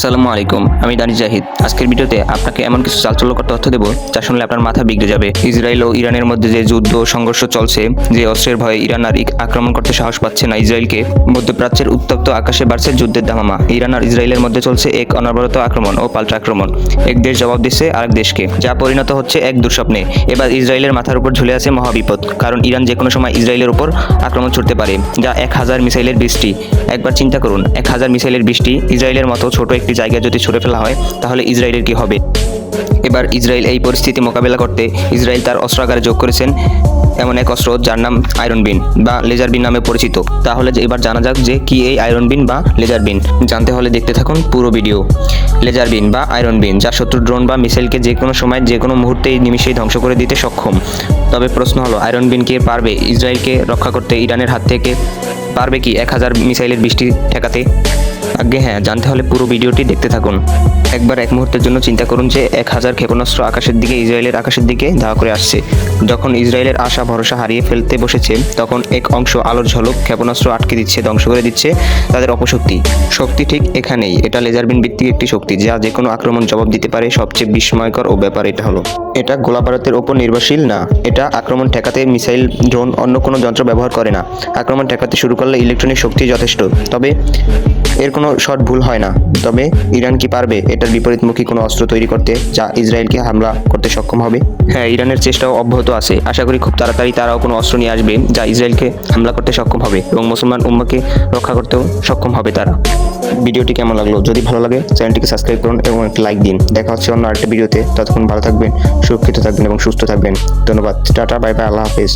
আসসালামু আলাইকুম, আমি দানি জাহিদ। আজকের ভিডিওতে আপনাকে এমন কিছু চালচল্যকর তথ্য দেব, যা শুনলে আপনার মাথা বিগড়ে যাবে। ইসরায়েল ও ইরানের মধ্যে যে যুদ্ধ সংঘর্ষ চলছে, যে অস্ত্রের ভয়ে ইরান আর আক্রমণ করতে সাহস পাচ্ছে না ইসরায়েলকে, মধ্যপ্রাচ্যের উত্তপ্ত আকাশে বাড়ছে যুদ্ধের ধামামা ইরান আর ইসরায়েলের মধ্যে চলছে এক অনবরত আক্রমণ ও পাল্টা আক্রমণ। এক দেশ জবাব দিচ্ছে আরেক দেশকে, যা পরিণত হচ্ছে এক দুঃস্বপ্নে। এবার ইসরায়েলের মাথার উপর ঝুলে আছে মহাবিপদ, কারণ ইরান যে কোনো সময় ইসরায়েলের উপর আক্রমণ ছুটতে পারে, যা এক হাজার মিসাইলের বৃষ্টি। একবার চিন্তা করুন, এক হাজার মিসাইলের বৃষ্টি ইসরায়েলের মতো ছোট একটি জায়গায় যদি ছুড়ে ফেলা হয় তাহলে ইসরায়েলের কি হবে? এবার ইসরায়েল এই পরিস্থিতি মোকাবেলা করতে ইসরায়েল তার অস্ত্রাগারে যোগ করেছেন এমন এক অস্ত্র যার নাম আয়রন বিন বা লেজার বিন নামে পরিচিত। তাহলে এবার জানা যাক যে কি এই আয়রন বিন বা লেজার বিন। জানতে হলে দেখতে থাকুন পুরো ভিডিও। লেজার বিন বা আয়রন বিন, যা শত্রু ড্রোন বা মিসাইলকে যে কোনো সময় যে কোনো মুহূর্তেই নিমিশেই ধ্বংস করে দিতে সক্ষম। তবে প্রশ্ন হলো, আয়রন বিন কি পারবে ইসরায়েলকে রক্ষা করতে ইরানের হাত থেকে? পারবে কি এক হাজার মিসাইলের বৃষ্টি ঠেকাতে? আগে হ্যাঁ জানতে হলে পুরো ভিডিওটি দেখতে থাকুন। একবার এক মুহূর্তের জন্য চিন্তা করুন যে এক হাজার হাজার ক্ষেপণাস্ত্র আকাশের দিকে, ইসরায়েলের আকাশের দিকে ধাওয়া করে আসছে। যখন ইসরায়েলের আশা, ভরসা হারিয়ে ফেলতে বসেছে, তখন এক অংশ আলোর ঝলক ক্ষেপণাস্ত্র আটকে দিচ্ছে, ধ্বংস করে দিচ্ছে তাদের অপশক্তি। শক্তি ঠিক এখানেই, এটা লেজারবিন ভিত্তিক একটি শক্তি যা যে কোনো আক্রমণ জবাব দিতে পারে। সবচেয়ে বিস্ময়কর ও ব্যাপার এটা হলো, এটা গোলাবারতের ওপর নির্ভরশীল না। এটা আক্রমণ ঠেকাতে মিসাইল, ড্রোন, অন্য কোনো যন্ত্র ব্যবহার করে না। আক্রমণ ঠেকাতে শুরু করলে ইলেকট্রনিক শক্তি যথেষ্ট, তবে এর কোনো শট ভুল হয় না। তবে ইরান কি পারবে? এটার বিপরীতমুখী কোনো অস্ত্র তৈরি করতে, যা ইসরায়েলকে হামলা করতে সক্ষম হবে। হ্যাঁ ইরানের চেষ্টাও অব্যাহত আছে। আশা করি খুব তাড়াতাড়ি তারাও কোনো অস্ত্র নিয়ে আসবে যা ইসরায়েলকে হামলা করতে সক্ষম হবে এবং মুসলমান উম্মাকে রক্ষা করতেও সক্ষম হবে তারা। ভিডিওটি কেমন লাগল? যদি ভালো লাগে, চ্যানেলটিকে সাবস্ক্রাইব করুন এবং একটা লাইক দিন। দেখা হচ্ছে অন্য আরেকটা ভিডিওতে। ততক্ষণ ভালো থাকবেন, সুরক্ষিত থাকবেন এবং সুস্থ থাকবেন। ধন্যবাদ। টাটা, বাই বাই, আল্লাহ হাফেজ।